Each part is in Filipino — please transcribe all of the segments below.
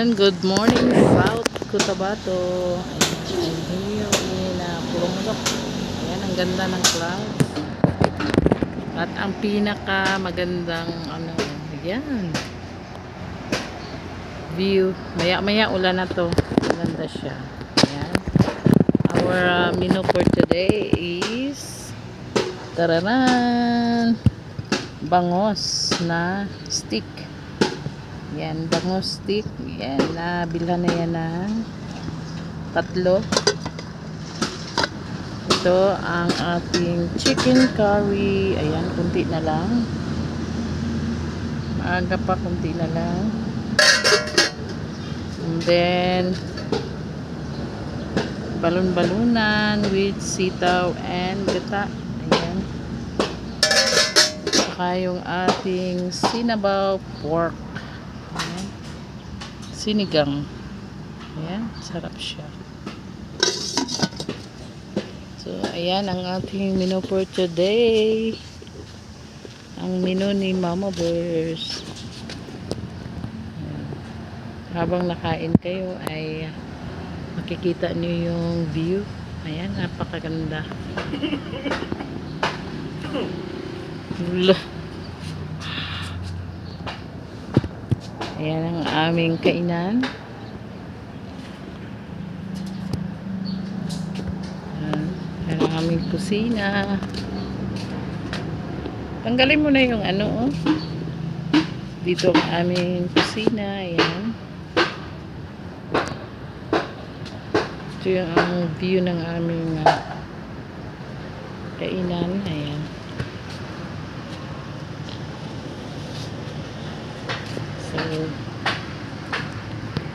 Ayan, good morning South Cotabato. Ayan, here in uh, Purongdok. Ayan, ang ganda ng cloud. At ang pinaka magandang ano, ayan. View. Maya maya ulan na to. Maganda siya. Ayan. Our uh, menu for today is tararan bangos na stick. Yan, bangos stick. Yan, nabilhan na yan ng tatlo. Ito ang ating chicken curry. Ayan, kunti na lang. Maaga pa, kunti na lang. And then, balon-balunan with sitaw and gata. Ayan. Saka yung ating sinabaw pork. Sinigang. Ayan, sarap siya. So, ayan ang ating menu for today. Ang menu ni Mama Bears. Ayan. Habang nakain kayo ay makikita niyo yung view. Ayan, napakaganda. Wala. Ayan ang aming kainan. Ayan, ang aming kusina. Tanggalin mo na yung ano, oh. Dito ang aming kusina. Ayan. Ito yung ang view ng aming ah, kainan. Ayan. So,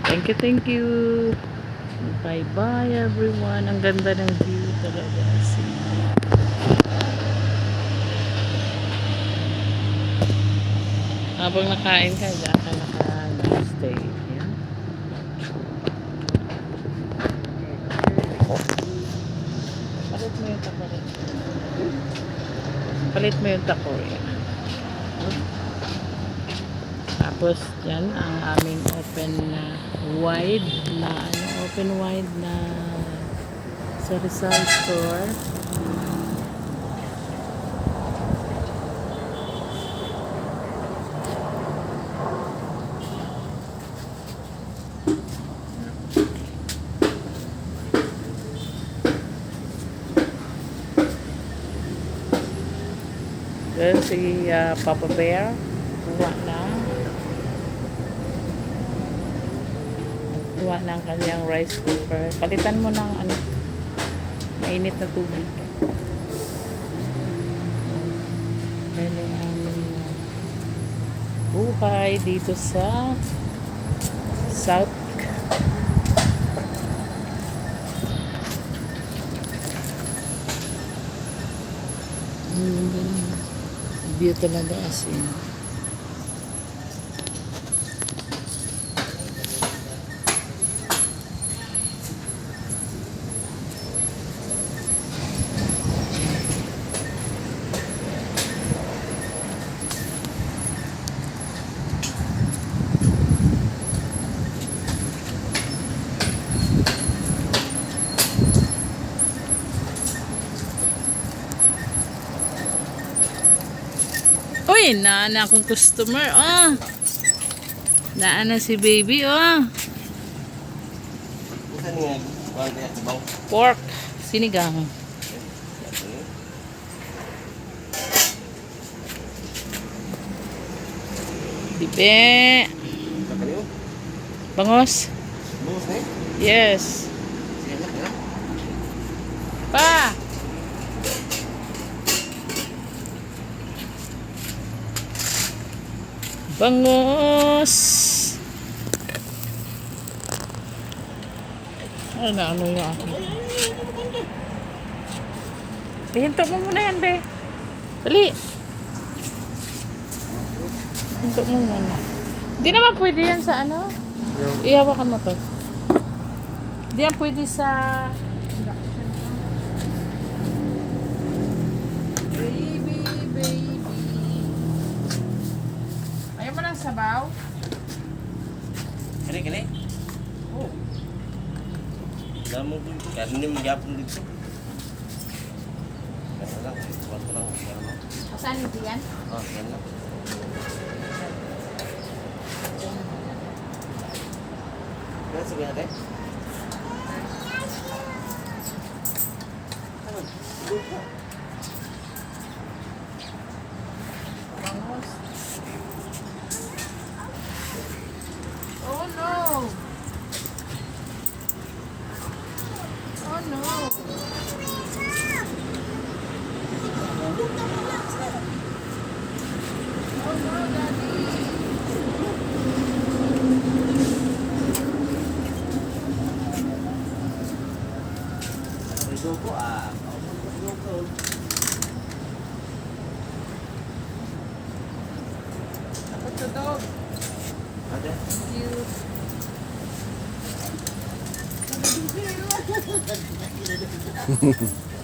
thank you, thank you. Bye-bye everyone. Ang ganda ng view talaga. Habang nakain ka, dyan ka naka-stay. Ayan. Palit mo yung takore. Palit mo yung takore. Tapos, yan ang aming open na wide na ano, open wide na sa Rizal store. Then si ah, Papa Bear, kuha na. Kuha ng kanyang rice cooker. Palitan mo ng ano, mainit na tubig. Yan yung buhay dito sa South Mm, view talaga as in. Uy, naana akong customer, oh. Naana si baby, oh. Pork, sinigang. Bibe. Bangos. Na eh? Yes. Na. Pa. Bangos. Ay, na ano yung akin. Hinto mo muna yan, be. Dali. Hinto mo muna. Hindi naman pwede yan sa ano. Ihawakan mo to. Hindi yan pwede sa... Baby, baby. Ayaw mo ng sabaw? Kani, kani. Oh. Damo po. Kaya hindi magyapon dito. Kaya lang, buwan ko lang. Saan ito yan? Oh, yan lang. Kaya sabihin natin? Bangos. No! Rigo ah. What's the dog? Ate? Cute. フフフフ。